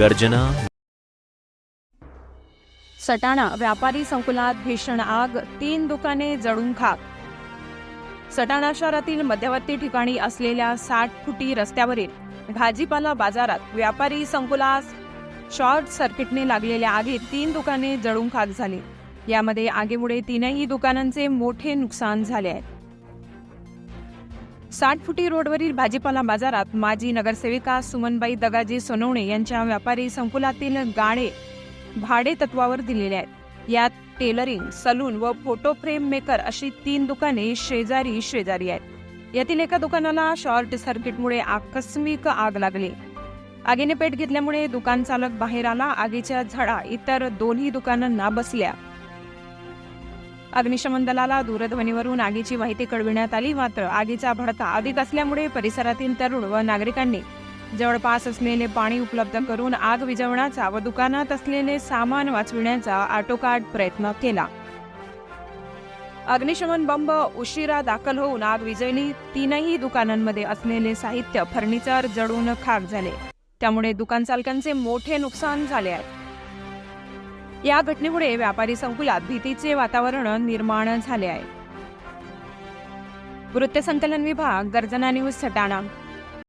गर्जना। सटाणा व्यापारी संकुलात भीषण आग तीन दुकाने जळून खाक. सटाणा शहरातील मध्यवर्ती ठिकाणी असलेल्या साठ फुटी रस्त्यावरील भाजीपाला बाजारात व्यापारी संकुलात शॉर्ट सर्किटने लागलेल्या आगीत तीन दुकाने जळून खाक झाली. यामध्ये आगीमुळे तीनही दुकानांचे मोठे नुकसान झाले आहे. साठ फुटी रोडवरील भाजीपाला बाजारात माजी नगरसेविका सुमनबाई दगाजी सोनवणे यांच्या व्यापारी संकुलातील गाळे भाडे तत्वावर दिलेले आहेत. यात टेलरिंग सलून व फोटो फ्रेम मेकर अशी तीन दुकाने शेजारी शेजारी आहेत. यातील एका दुकानाला शॉर्ट सर्किटमुळे आकस्मिक आग लागली. आगीने पेट घेतल्यामुळे दुकान चालक बाहेर आला आगीच्या झळा इतर दोन्ही दुकानांना बसल्या. अग्निशमन दलाला दूरध्वनीवरून आगीची माहिती कळविण्यात आली मात्र आगीचा भडका अधिक असल्यामुळे परिसरातील तरुण व नागरिकांनी जवळपास असलेले पाणी उपलब्ध करून आग विझवण्याचा व दुकानात असलेले सामान वाचविण्याचा आटोकाट प्रयत्न केला. अग्निशमन बंब उशिरा दाखल होऊन आग विजयली तीनही दुकानांमध्ये असलेले साहित्य फर्निचर जळून खाक झाले. त्यामुळे दुकान चालकांचे मोठे नुकसान झाले आहे. या घटनेमुळे व्यापारी संकुलात भीतीचे वातावरण निर्माण झाले आहे. वृत्तसंकलन विभाग गर्जना न्यूज सटाणा.